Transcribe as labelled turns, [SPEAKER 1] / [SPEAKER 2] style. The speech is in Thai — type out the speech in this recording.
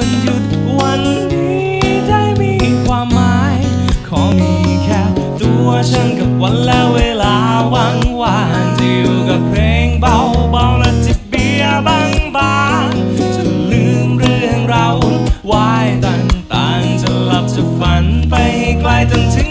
[SPEAKER 1] วันหยุดวันนี้ได้มีความหมาย ขอมีแค่ตัวฉันกับวันและเวลาว่างวานที่อยู่กับเพลงเบาเบาและจิบเบียร์บางบางจะลืมเรื่องเราวายต่างๆจะหลับจะฝันไปไกลจนถึง